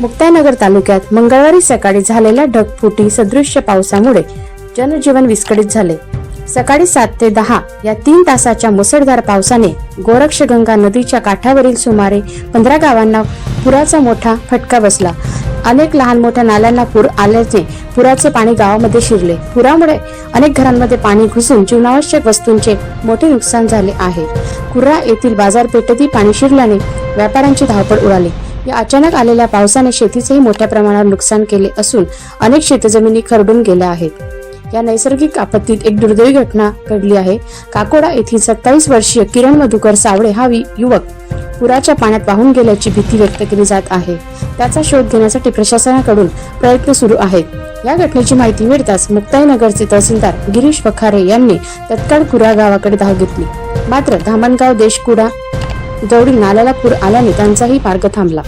मुक्तानगर तालुक्यात मंगळवारी सकाळी झालेल्या ढगफुटी सदृश्य पावसामुळे जनजीवन विस्कळीत झाले. सकाळी सात ते दहा या तीन तासाच्या मुसळधार पावसाने गोरक्षगंगा नदीच्या काठावरील सुमारे पंधरा गावांना पुराचा मोठा फटका बसला. अनेक लहान मोठ्या नाल्यांना पूर आल्याने पुराचे पाणी गावामध्ये शिरले. पुरामुळे अनेक घरांमध्ये पाणी घुसून जीवनावश्यक वस्तूंचे मोठे नुकसान झाले आहे. कुर्रा येथील बाजारपेठेतही पाणी शिरल्याने व्यापाऱ्यांची धावपळ उडाली. या अचानक आलेल्या पावसाने शेतीचेही मोठ्या प्रमाणावर नुकसान केले असून अनेक शेतजमिनी खरडून गेल्या आहेत. या नैसर्गिक आपत्तीत एक दुर्दैवी घटना घडली आहे. काकोडा येथील सत्तावीस वर्षीय किरण मधुकर सावळे हा युवक पुराच्या पाण्यात वाहून गेल्याची भीती व्यक्त केली जात आहे. त्याचा शोध घेण्यासाठी प्रशासनाकडून प्रयत्न सुरू आहेत. या घटनेची माहिती मिळताच मुक्ताईनगरचे तहसीलदार गिरीश वखारे यांनी तत्काळ कुरा गावाकडे धाव घेतली. मात्र धामणगाव देशकुडा जवळील नाल्याला पूर आल्याने त्यांचाही मार्ग थांबला.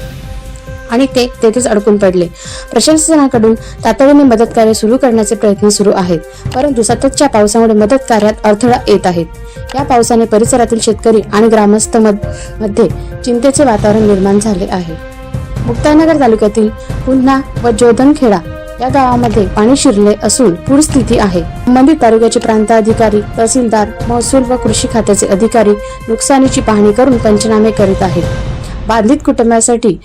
आणि ते तेथेच अडकून पडले. प्रशासनाकडून तातडीने मदत कार्य सुरू करण्याचे प्रयत्न सुरू आहेत परंतु सततच्या पावसामुळे मदत कार्यात अडथळा येत आहेत. या पावसाने परिसरातील शेतकरी आणि ग्रामस्थमध्ये चिंतेचे वातावरण निर्माण झाले आहे. मुक्तानगर तालुक्यातील पुन्हा व जोधनखेडा या गावामध्ये पाणी शिरले असून पूरस्थिती आहे. संबंधित तालुक्याचे प्रांत अधिकारी तहसीलदार महसूल व कृषी खात्याचे अधिकारी नुकसानीची पाहणी करून पंचनामे करीत आहेत. बाधित कुटुंबासाठी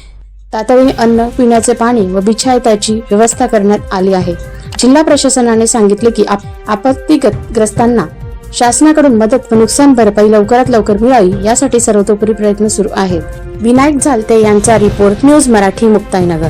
तातडीने अन्न पिण्याचे पाणी व बिछायताची व्यवस्था करण्यात आली आहे. जिल्हा प्रशासनाने सांगितले की आप- आपत्तीग्रस्तांना शासनाकडून मदत व नुकसान भरपाई लवकरात लवकर मिळावी यासाठी सर्वतोपरी प्रयत्न सुरू आहेत. विनायक झालते यांचा रिपोर्ट न्यूज मराठी मुक्ताईनगर.